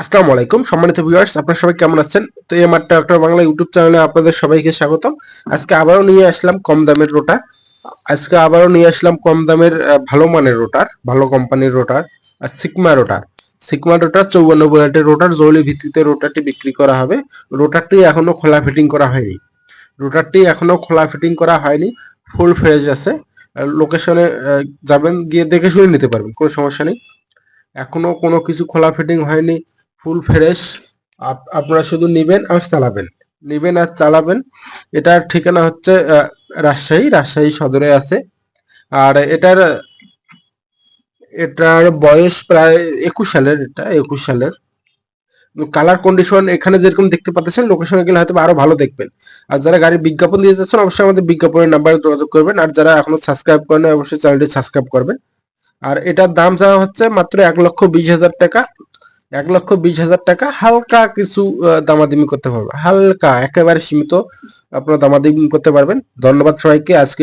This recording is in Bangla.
আসসালামু আলাইকুম। সম্মানিত ভিউয়ার্স আপনারা সবাই কেমন আছেন? তো এই আমার ট্রাক্টর বাংলা ইউটিউব চ্যানেলে আপনাদের সবাইকে স্বাগতম আজকে আবারও নিয়ে আসলাম কম দামের রোটার। আজকে আবারও নিয়ে আসলাম কম দামের ভালো মানের রোটার, ভালো কোম্পানির রোটার, আর সিগমা রোটার। সিগমা রোটার চৌবান্ন বুলেটের রোটার জৌলি ভিত্তিতে রোটারটি বিক্রি করা হবে। রোটারটি এখনও খোলা ফিটিং করা হয়নি। রোটারটি এখনও খোলা ফিটিং করা হয়নি। ফুল ফ্রেজ আছে। লোকেশনে যাবেন, গিয়ে দেখে শুনে নিতে পারবেন। কোনো সমস্যা নেই। এখনও কোনো কিছু খোলা ফিটিং হয়নি। Full fresh. আপনারা শুধু নিবেন আর চালাবেন। নিবেন আর চালাবেন। এটার ঠিকানা হচ্ছে রাজশাহী রাজশাহী সদরে আছে। আর এটার এটার বয়স প্রায় একুশ সালের, এটা একুশ সালের। কালার কন্ডিশন এখানে যেরকম দেখতে পাচ্ছেন, লোকেশনে গেলে হয়তো আরও ভালো দেখবেন। আর যারা গাড়ির বিজ্ঞাপন দিয়ে যাচ্ছেন, অবশ্যই আমাদের বিজ্ঞাপনের নাম্বারে যোগাযোগ করবেন। আর যারা এখনও সাবস্ক্রাইব করেন অবশ্যই চ্যানেলটি সাবস্ক্রাইব করবেন। আর এটার দাম চাওয়া হচ্ছে মাত্র এক লক্ষ বিশ হাজার টাকা। এক লক্ষ বিশ হাজার টাকা হালকা কিছু দামাদামি করতে পারবে। হালকা, একেবারে সীমিত আপনারা দামাদামি করতে পারবেন। ধন্যবাদ সবাইকে। আজকে